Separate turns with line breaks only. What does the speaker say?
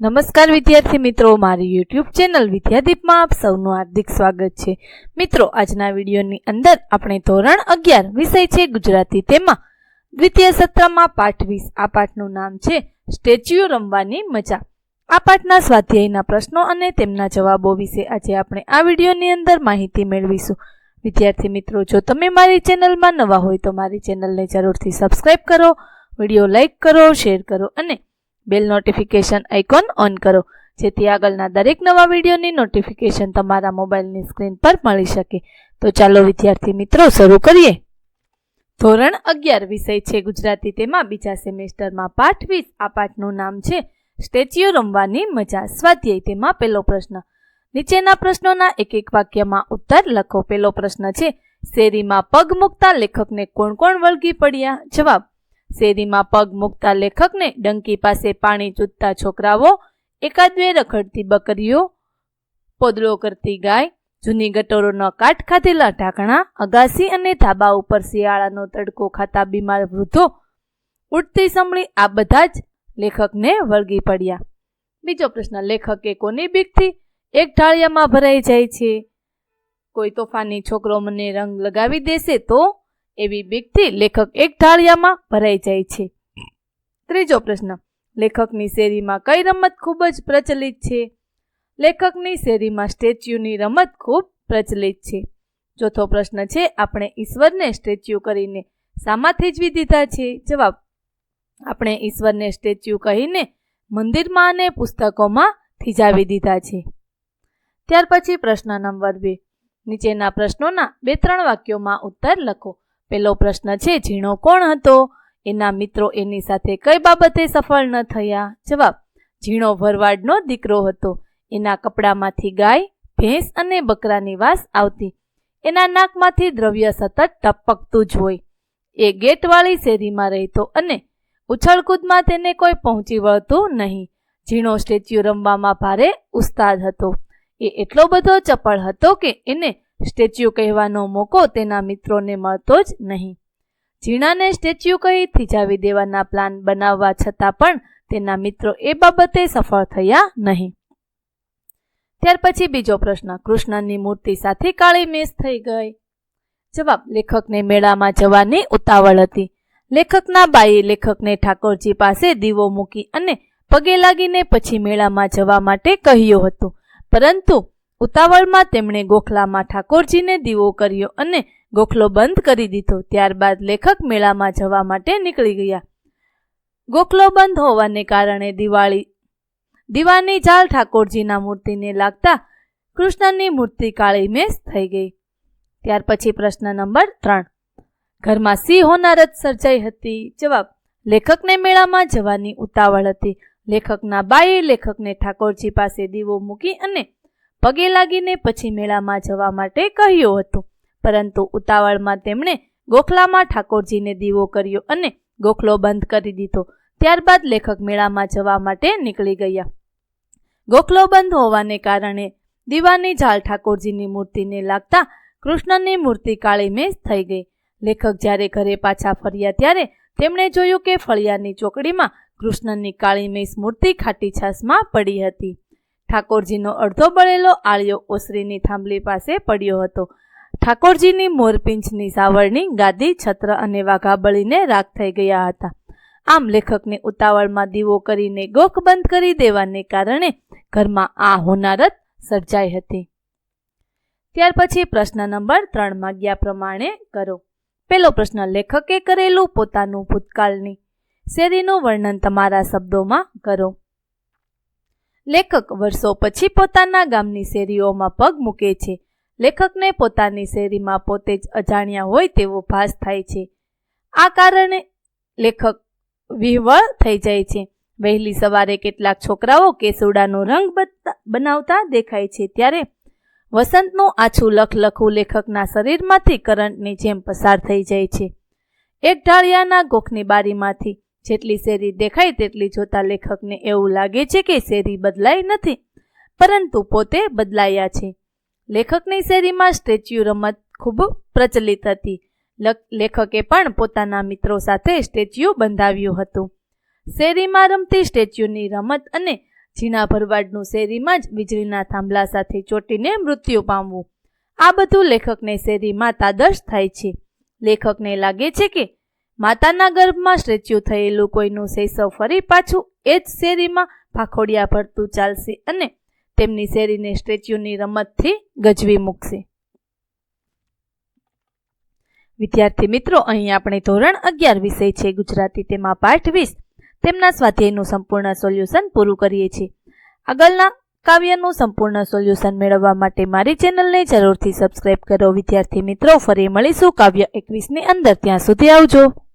નમસ્કાર વિદ્યાર્થી મિત્રો, મારી યુટ્યુબ ચેનલ વિદ્યાદીપમાં આપ સૌનું હાર્દિક સ્વાગત છે. મિત્રો, આજના વિડીયોની અંદર આપણે ધોરણ અગિયાર વિષય છે ગુજરાતી તેમાં. દ્વિતીય સત્રમાં પાઠ વીસ. આ પાઠનું નામ છે સ્ટેચ્યુ રમવાની મજા. આ પાઠના સ્વાધ્યાયના પ્રશ્નો અને તેમના જવાબો વિશે આજે આપણે આ વિડીયોની અંદર માહિતી મેળવીશું. વિદ્યાર્થી મિત્રો, જો તમે મારી ચેનલમાં નવા હોય તો મારી ચેનલને જરૂરથી સબસ્ક્રાઈબ કરો, વીડિયો લાઇક કરો શેર કરો અને બેલ નોટિફિકેશન આઇકોન ઓન કરો. જેથી આગળના દરેક નવા વિડીયોની નોટિફિકેશન તમારા મોબાઈલની સ્ક્રીન પર મળી શકે. તો ચાલો વિદ્યાર્થી મિત્રો, શરૂ કરીએ. ધોરણ અગિયાર વિષય છે ગુજરાતી. તેમાં બીજા સેમેસ્ટરમાં પાઠ વીસ. આ પાઠનું નામ છે, સ્ટેચ્યુ રમવાની મજા. સ્વાધ્યાય. તેમાં પહેલો પ્રશ્ન. નીચેના પ્રશ્નોના એક એક વાક્યમાં ઉત્તર લખો. પહેલો પ્રશ્ન છે, શેરીમાં પગ મૂકતા લેખકને કોણ કોણ વળગી પડ્યા? જવાબ શેરીમાં પગ મૂકતા લેખકને ડંકી પાસે પાણી ચૂતતા છોકરાઓ એકાદ બે રખડતી બકરીઓ, પોદળો કરતી ગાય, જૂની ગટોરોના કાટ ખાધેલા ઢાંકણા, અગાસી અને ધાબા ઉપર શિયાળાનો તડકો ખાતા બીમાર વૃદ્ધો ઉઠતી સંભળી આ બધા જ લેખકને વળગી પડ્યા. બીજો પ્રશ્ન, લેખકે કોની બીકથી એક ઢાળિયામાં ભરાઈ જાય છે? કોઈ તોફાની છોકરો મને રંગ લગાવી દેશે તો? એવી બીકથી લેખક એક ઢાળિયામાં ભરાઈ જાય છે. ત્રીજો પ્રશ્ન. લેખકની શેરીમાં કઈ રમત ખૂબ જ પ્રચલિત છે? લેખકની શેરીમાં સ્ટેચ્યુની રમત ખૂબ પ્રચલિત છે. ચોથો પ્રશ્ન છે, આપણે ઈશ્વરને સ્ટેચ્યુ કરીને શામાંથી જ દીધા છે? જવાબ. આપણે ઈશ્વરને સ્ટેચ્યુ કહીને મંદિરમાં અને પુસ્તકોમાં થીજાવી દીધા છે. ત્યાર પછી પ્રશ્ન નંબર બે. નીચેના પ્રશ્નોના બે ત્રણ વાક્યોમાં ઉત્તર લખો. પહેલો પ્રશ્ન છે, ઝીણો કોણ હતો? એના મિત્રો એની સાથે કઈ બાબતે સફળ ન થયા? જવાબ, ઝીણો ભરવાડનો દીકરો હતો. એના કપડામાંથી ગાય, ભેંસ અને બકરાની વાસ આવતી. એના નાકમાંથી દ્રવ્ય સતત ટપકતું જ હોય. એ ગેટવાળી શેરીમાં રહેતો અને ઉછળકૂદમાં તેને કોઈ પહોંચી વળતું નહીં. ઝીણો સ્ટેચ્યુ રમવામાં ભારે ઉસ્તાદ હતો. એ એટલો બધો ચપળ હતો કે એને સ્ટેચ્યુ કહેવાનો મોકો તેના મિત્રોને મળતો જ નહીં. ઝીણાને સ્ટેચ્યુ કહી થીજાવી દેવાના પ્લાન બનાવવા છતાં પણ તેના મિત્રો એ બાબતે સફળ થયા નહીં. ત્યાર પછી બીજો પ્રશ્ન, કૃષ્ણની મૂર્તિ સાથે કાળી મેસ થઈ ગઈ. જવાબ, લેખકને મેળામાં જવાની ઉતાવળ હતી. લેખકના બાઈએ લેખકને ઠાકોરજી પાસે દીવો મૂકી અને પગે લાગીને પછી મેળામાં જવા માટે કહ્યું હતું. પરંતુ ઉતાવળમાં તેમણે ગોખલામાં ઠાકોરજીને દીવો કર્યો અને ગોખલો બંધ કરી દીધો. ત્યારબાદ લેખક મેળામાં જવા માટે નીકળી ગયા. ગોખલો બંધ હોવાને કારણે દિવાળી, દીવાની જાળ ઠાકોરજીના મૂર્તિને લાગતા કૃષ્ણની મૂર્તિ કાળી મેસ થઈ ગઈ. ત્યાર પછી પ્રશ્ન નંબર ત્રણ. ઘરમાં સિંહ હોનારત સર્જાઈ હતી? જવાબ, લેખકને મેળામાં જવાની ઉતાવળ હતી. લેખકના બાએ લેખકને ઠાકોરજી પાસે દીવો મૂકી અને પગે લાગીને પછી મેળામાં જવા માટે કહ્યું હતું. પરંતુ ઉતાવળમાં તેમણે ગોખલામાં ઠાકોરજીને દીવો કર્યો અને ગોખલો બંધ કરી દીધો. ત્યારબાદ લેખક મેળામાં જવા માટે નીકળી ગયા. ગોખલો બંધ હોવાને કારણે દીવાની ઝાલ ઠાકોરજીની મૂર્તિને લાગતા કૃષ્ણની મૂર્તિ કાળી મેસ થઈ ગઈ. લેખક જ્યારે ઘરે પાછા ફર્યા ત્યારે તેમણે જોયું કે ફળિયાની ચોકડીમાં કૃષ્ણની કાળી મેસ મૂર્તિ ખાટી છાસમાં પડી હતી. ઠાકોરજીનો અડધો બળેલો આળિયો ઓસરીની થાંભલી પાસે પડ્યો હતો. ઠાકોરજીની મોરપિંછની સાવરણી ગાદી, છત્ર અને વાઘા બળીને રાખ થઈ ગયા હતા. આમ લેખકને ઉતાવળમાં દીવો કરીને ગોખ બંધ કરી દેવાને કારણે ઘરમાં આ હોનારત સર્જાઈ હતી. ત્યાર પછી પ્રશ્ન નંબર ત્રણમાં ગયા પ્રમાણે કરો. પહેલો પ્રશ્ન, લેખકે કરેલું પોતાનું ભૂતકાળની શેરીનું વર્ણન તમારા શબ્દોમાં કરો. લેખક વર્ષો પછી પોતાના ગામની શેરીઓમાં પગ મૂકે છે. લેખકને પોતાની શેરીમાં પોતે જ અજાણ્યા હોય તેવો ભાસ થાય છે. આ કારણે લેખક વિહવળ થઈ જાય છે. વહેલી સવારે કેટલાક છોકરાઓ કેસુડાનો રંગ બનાવતા દેખાય છે. ત્યારે વસંતનું આછું લખલખું લેખકના શરીરમાંથી કરંટની જેમ પસાર થઈ જાય છે. એક ઢાળિયાના ગોખની બારીમાંથી જેટલી શેરી દેખાય તેટલી જોતા લેખકને એવું લાગે છે કે શેરી બદલાઈ નથી, પરંતુ પોતે બદલાયા છે. લેખકની શેરીમાં સ્ટેચ્યુ રમત ખૂબ પ્રચલિત હતી. લેખકે પણ પોતાના મિત્રો સાથે સ્ટેચ્યુ બંધાવ્યું હતું. શેરીમાં રમતી સ્ટેચ્યુની રમત અને ઝીણા ભરવાડનું શેરીમાં જ વીજળીના થાંભલા સાથે ચોંટીને મૃત્યુ પામવું. આ બધું લેખકને શેરીમાં તાદર્શ થાય છે. લેખકને લાગે છે કે માતાના ગર્ભમાં સ્ટેચ્યુ થયેલું કોઈનું શૈશવ ફરી પાછું એ જ શેરીમાં ભાખોડિયા ભરતું ચાલશે અને તેમની શેરીને સ્ટેચ્યુની રમતથી ગજવી મૂકશે. વિદ્યાર્થી મિત્રો, અહીં આપણે ધોરણ અગિયાર વિષય છે ગુજરાતી. તેમાં પાઠ વીસ તેમના સ્વાધ્યાયનું સંપૂર્ણ સોલ્યુશન પૂરું કરીએ છીએ. આગળના કાવ્યનું સંપૂર્ણ સોલ્યુશન મેળવવા માટે મારી ચેનલને જરૂરથી સબસ્ક્રાઇબ કરો. વિદ્યાર્થી મિત્રો, ફરી મળીશું કાવ્ય એકવીસની અંદર. ત્યાં સુધી આવજો.